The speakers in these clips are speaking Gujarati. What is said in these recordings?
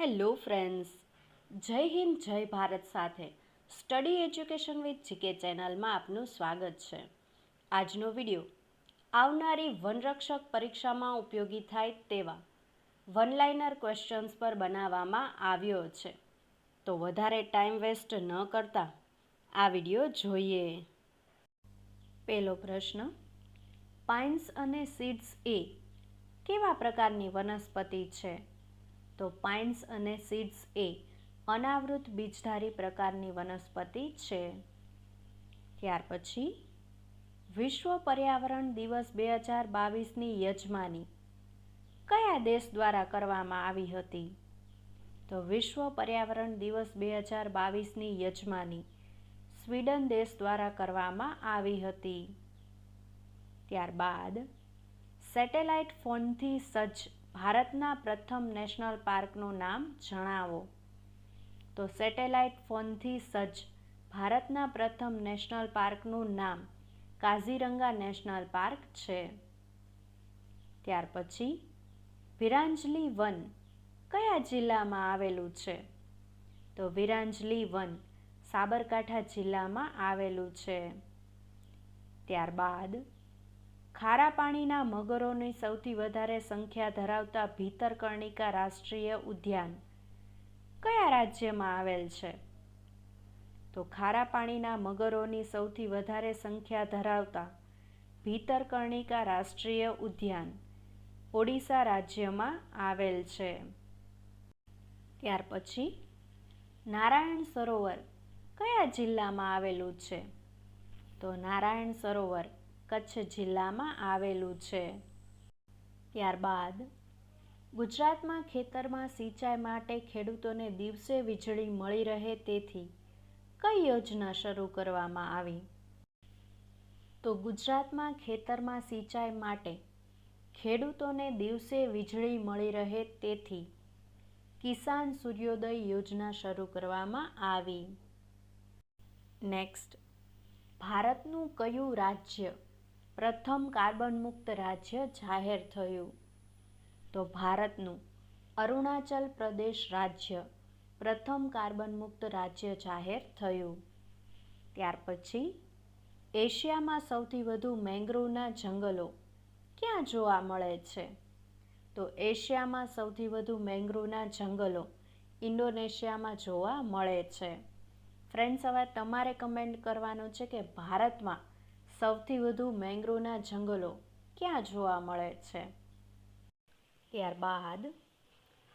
હેલો ફ્રેન્ડ્સ, જય હિન્દ, જય ભારત સાથે. સ્ટડી એજ્યુકેશન વિથ જીકે ચેનલમાં આપનું સ્વાગત છે. આજનો વિડિયો, આવનારી વનરક્ષક પરીક્ષામાં ઉપયોગી થાય તેવા વનલાઇનર ક્વેશ્ચન્સ પર બનાવવામાં આવ્યો છે. તો વધારે ટાઈમ વેસ્ટ ન કરતા, આ વિડિયો જોઈએ. પહેલો પ્રશ્ન પાઇન્સ અને સીડ્સ એ કેવા પ્રકારની વનસ્પતિ છે? તો પાઇન્સ અને સીડ્સ એ અનાવૃત બીજધારી પ્રકારની વનસ્પતિ છે. ત્યાર પછી, વિશ્વ પર્યાવરણ દિવસ બે હજાર બાવીસની યજમાની કયા દેશ દ્વારા કરવામાં આવી હતી? તો વિશ્વ પર્યાવરણ દિવસ બે હજાર બાવીસની યજમાની સ્વીડન દેશ દ્વારા કરવામાં આવી હતી. ત્યારબાદ, સેટેલાઇટ ફોનથી સજ્જ ભારતના પ્રથમ નેશનલ પાર્કનું નામ જણાવો. તો સેટેલાઇટ ફોનથી સજ્જ, ભારતના પ્રથમ નેશનલ પાર્કનું નામ કાઝીરંગા નેશનલ પાર્ક છે. ત્યાર પછી, વિરાંજલી વન કયા જિલ્લામાં આવેલું છે? તો વિરાંજલી વન સાબરકાંઠા જિલ્લામાં આવેલું છે. ત્યારબાદ ખારા પાણીના મગરોની સૌથી વધારે સંખ્યા ધરાવતા ભીતરકર્ણિકા રાષ્ટ્રીય ઉદ્યાન. કયા રાજ્યમાં આવેલ છે? તો ખારા પાણીના મગરોની સૌથી વધારે સંખ્યા ધરાવતા ભીતરકર્ણિકા રાષ્ટ્રીય ઉદ્યાન ઓડિશા રાજ્યમાં આવેલ છે. ત્યાર પછી નારાયણ સરોવર કયા જિલ્લામાં આવેલું છે? તો નારાયણ સરોવર કચ્છ જિલ્લામાં આવેલું છે. ત્યારબાદ, ગુજરાતમાં ખેતરમાં સિંચાઈ માટે ખેડૂતોને દિવસે વીજળી મળી રહે તેથી કઈ યોજના શરૂ કરવામાં આવી? તો ગુજરાતમાં ખેતરમાં સિંચાઈ માટે ખેડૂતોને દિવસે વીજળી મળી રહે તેથી કિસાન સૂર્યોદય યોજના શરૂ કરવામાં આવી. નેક્સ્ટ, ભારતનું કયું રાજ્ય પ્રથમ કાર્બન મુક્ત રાજ્ય જાહેર થયું. તો ભારતનું અરુણાચલ પ્રદેશ રાજ્ય પ્રથમ કાર્બન મુક્ત રાજ્ય જાહેર થયું. ત્યાર પછી એશિયામાં સૌથી વધુ મેંગ્રોવના જંગલો ક્યાં જોવા મળે છે? તો એશિયામાં સૌથી વધુ મેંગ્રોવના જંગલો ઇન્ડોનેશિયામાં જોવા મળે છે. ફ્રેન્ડ્સ, હવે તમારે કમેન્ટ કરવાનું છે કે ભારતમાં સૌથી વધુ મેંગ્રોવના જંગલો ક્યાં જોવા મળે છે? ત્યારબાદ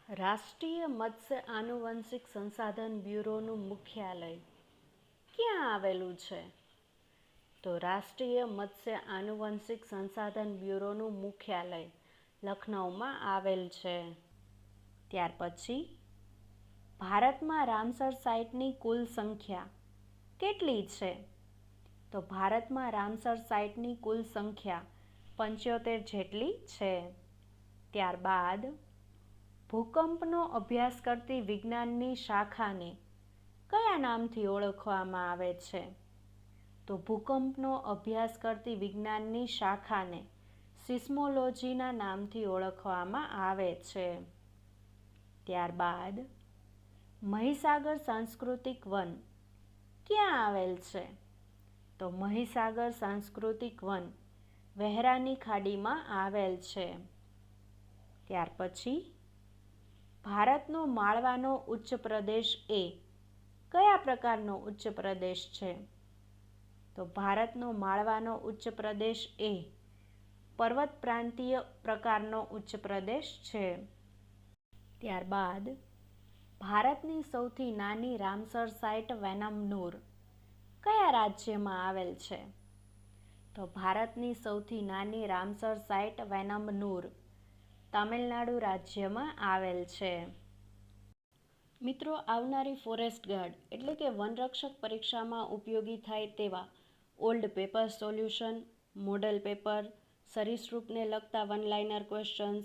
રાષ્ટ્રીય મત્સ્ય આનુવંશિક સંસાધન બ્યુરોનું મુખ્યાલય ક્યાં આવેલું છે? તો રાષ્ટ્રીય મત્સ્ય આનુવંશિક સંસાધન બ્યુરોનું મુખ્યાલય લખનૌમાં આવેલ છે. ત્યાર પછી ભારતમાં રામસર સાઇટની કુલ સંખ્યા કેટલી છે? તો ભારતમાં રામસર સાઇટની કુલ સંખ્યા પંચોતેર જેટલી છે. ત્યારબાદ, ભૂકંપનો અભ્યાસ કરતી વિજ્ઞાનની શાખાને કયા નામથી ઓળખવામાં આવે છે? તો ભૂકંપનો અભ્યાસ કરતી વિજ્ઞાનની શાખાને સિસ્મોલોજીના નામથી ઓળખવામાં આવે છે. ત્યારબાદ, મહીસાગર સાંસ્કૃતિક વન ક્યાં આવેલ છે? તો મહીસાગર સાંસ્કૃતિક વન વહેરાની ખાડીમાં આવેલ છે. ત્યાર પછી ભારતનો માળવાનો ઉચ્ચ પ્રદેશ એ કયા પ્રકારનો ઉચ્ચ પ્રદેશ છે? તો ભારતનો માળવાનો ઉચ્ચ પ્રદેશ એ પર્વત પ્રાંતીય પ્રકારનો ઉચ્ચ પ્રદેશ છે. ત્યારબાદ ભારતની સૌથી નાની રામસર સાઇટ વેનમનૂર કયા રાજ્યમાં આવેલ છે? તો ભારતની સૌથી નાની રામસર સાઇટ વેનમનૂર, તમિલનાડુ રાજ્યમાં આવેલ છે. મિત્રો, આવનારી ફોરેસ્ટ ગાર્ડ એટલે કે વનરક્ષક પરીક્ષામાં ઉપયોગી થાય તેવા old paper solution, model paper, સરીસૃપને લગતા વનલાઇનર ક્વેશ્ચન્સ,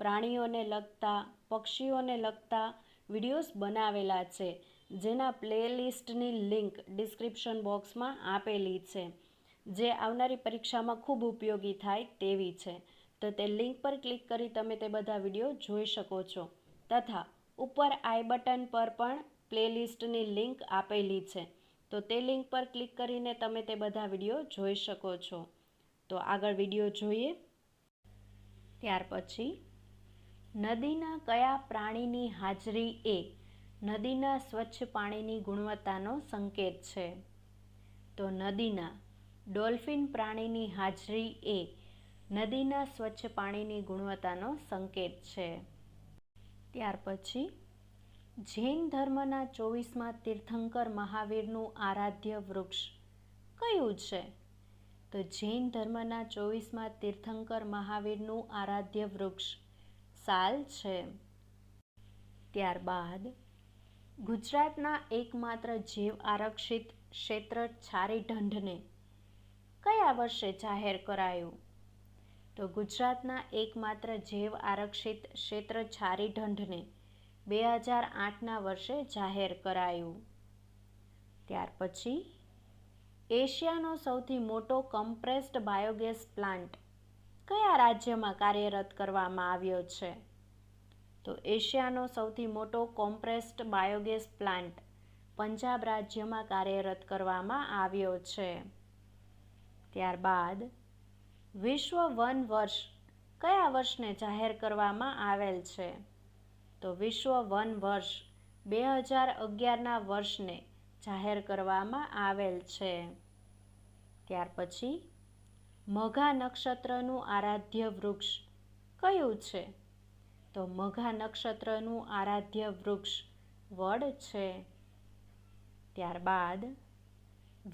પ્રાણીઓને લગતા, પક્ષીઓને લગતા વિડીયોઝ બનાવેલા છે. જેના પ્લેલિસ્ટની લિંક ડિસ્ક્રિપ્શન બોક્સમાં આપેલી છે, જે આવનારી પરીક્ષામાં ખૂબ ઉપયોગી થાય તેવી છે. તો તે લિંક પર ક્લિક કરી તમે તે બધા વીડિયો જોઈ શકો છો. તથા ઉપર આઈ બટન પર પણ પ્લેલિસ્ટની લિંક આપેલી છે. તો તે લિંક પર ક્લિક કરીને તમે તે બધા વીડિયો જોઈ શકો છો. તો આગળ વીડિયો જોઈએ. ત્યાર પછી, નદીના કયા પ્રાણીની હાજરી એ નદીના સ્વચ્છ પાણીની ગુણવત્તાનો સંકેત છે. તો નદીના ડોલ્ફિન પ્રાણીની હાજરી એ નદીના સ્વચ્છ પાણીની ગુણવત્તાનો સંકેત છે. ત્યાર પછી, જૈન ધર્મના ચોવીસમાં તીર્થંકર મહાવીરનું આરાધ્ય વૃક્ષ કયું છે? તો જૈન ધર્મના ચોવીસમાં તીર્થંકર મહાવીરનું આરાધ્ય વૃક્ષ સાલ છે. ત્યારબાદ ગુજરાતના એકમાત્ર જીવ આરક્ષિત ક્ષેત્ર છારી ઢંઢને કયા વર્ષે જાહેર કરાયું? તો ગુજરાતના એકમાત્ર જૈવ આરક્ષિત ક્ષેત્ર છારી ઢંઢને બે હજાર આઠના વર્ષે જાહેર કરાયું. ત્યાર પછી એશિયાનો સૌથી મોટો કમ્પ્રેસ્ડ બાયોગેસ પ્લાન્ટ કયા રાજ્યમાં કાર્યરત કરવામાં આવ્યો છે? તો એશિયાનો સૌથી મોટો કોમ્પ્રેસ્ડ બાયોગેસ પ્લાન્ટ પંજાબ રાજ્યમાં કાર્યરત કરવામાં આવ્યો છે. ત્યારબાદ વિશ્વ વન વર્ષ કયા વર્ષને જાહેર કરવામાં આવેલ છે? તો વિશ્વ વન વર્ષ બે હજાર અગિયારના વર્ષને જાહેર કરવામાં આવેલ છે. ત્યાર પછી મઘા નક્ષત્રનું આરાધ્ય વૃક્ષ કયું છે? તો મઘા નક્ષત્રનું આરાધ્ય વૃક્ષ વડ છે. ત્યારબાદ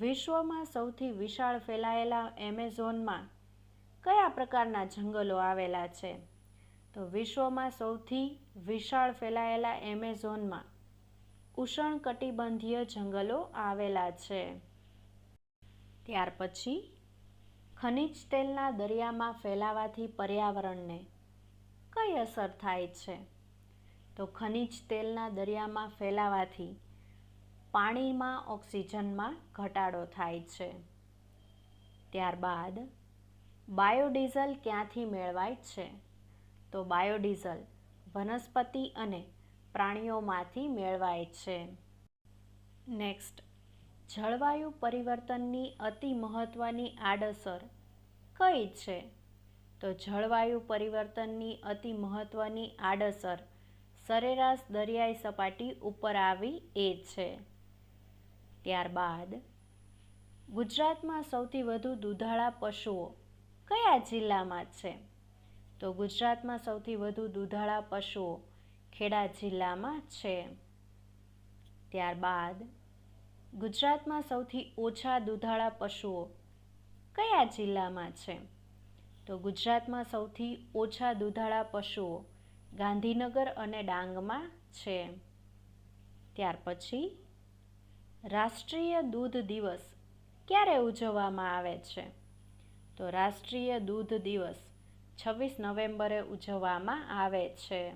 વિશ્વમાં સૌથી વિશાળ ફેલાયેલા એમેઝોનમાં કયા પ્રકારના જંગલો આવેલા છે? તો વિશ્વમાં સૌથી વિશાળ ફેલાયેલા એમેઝોનમાં ઉષ્ણકટિબંધીય જંગલો આવેલા છે. ત્યાર પછી ખનિજ તેલના દરિયામાં ફેલાવાથી પર્યાવરણને કઈ અસર થાય છે? તો ખનિજ તેલના દરિયામાં ફેલાવાથી પાણીમાં ઓક્સિજનમાં ઘટાડો થાય છે. ત્યારબાદ, બાયોડીઝલ ક્યાંથી મેળવાય છે? તો બાયોડીઝલ વનસ્પતિ અને પ્રાણીઓમાંથી મેળવાય છે. નેક્સ્ટ, જળવાયુ પરિવર્તનની અતિ મહત્ત્વની આડઅસર કઈ છે? તો જળવાયુ પરિવર્તનની અતિ મહત્ત્વની આડઅસર સરેરાશ દરિયાઈ સપાટી ઉપર આવી એ છે. ત્યારબાદ, ગુજરાતમાં સૌથી વધુ દૂધાળા પશુઓ કયા જિલ્લામાં છે? તો ગુજરાતમાં સૌથી વધુ દૂધાળા પશુઓ ખેડા જિલ્લામાં છે. ત્યારબાદ, ગુજરાતમાં સૌથી ઓછા દૂધાળા પશુઓ કયા જિલ્લામાં છે? તો ગુજરાતમાં સૌથી ઓછા દૂધાળા પશુઓ ગાંધીનગર અને ડાંગમાં છે. ત્યાર પછી રાષ્ટ્રીય દૂધ દિવસ ક્યારે ઉજવવામાં આવે છે? તો રાષ્ટ્રીય દૂધ દિવસ છવ્વીસ નવેમ્બરે ઉજવવામાં આવે છે.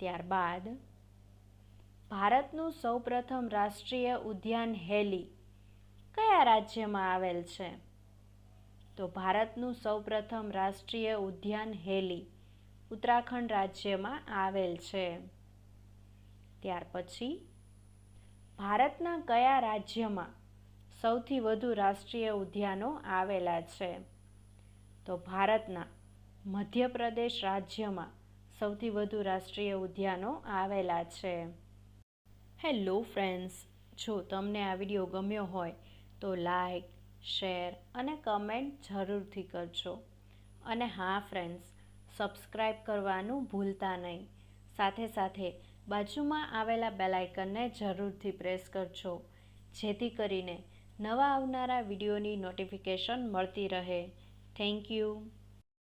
ત્યારબાદ ભારતનું સૌપ્રથમ રાષ્ટ્રીય ઉદ્યાન હેલી કયા રાજ્યમાં આવેલ છે? તો ભારતનું સૌપ્રથમ રાષ્ટ્રીય ઉદ્યાન હેલી ઉત્તરાખંડ રાજ્યમાં આવેલ છે. ત્યાર પછી ભારતના કયા રાજ્યમાં સૌથી વધુ રાષ્ટ્રીય ઉદ્યાનો આવેલા છે? તો ભારતના મધ્યપ્રદેશ રાજ્યમાં સૌથી વધુ રાષ્ટ્રીય ઉદ્યાનો આવેલા છે. હેલો ફ્રેન્ડ્સ જો તમને આ વીડિયો ગમ્યો હોય તો લાઈક શેર અને કમેન્ટ જરૂરથી કરજો. અને હા ફ્રેન્ડ્સ સબસ્ક્રાઈબ કરવાનું ભૂલતા નહીં. સાથે સાથે બાજુમાં આવેલા બેલાઇકનને જરૂરથી પ્રેસ કરજો, જેથી કરીને નવા આવનારા વિડીયોની નોટિફિકેશન મળતી રહે. Thank you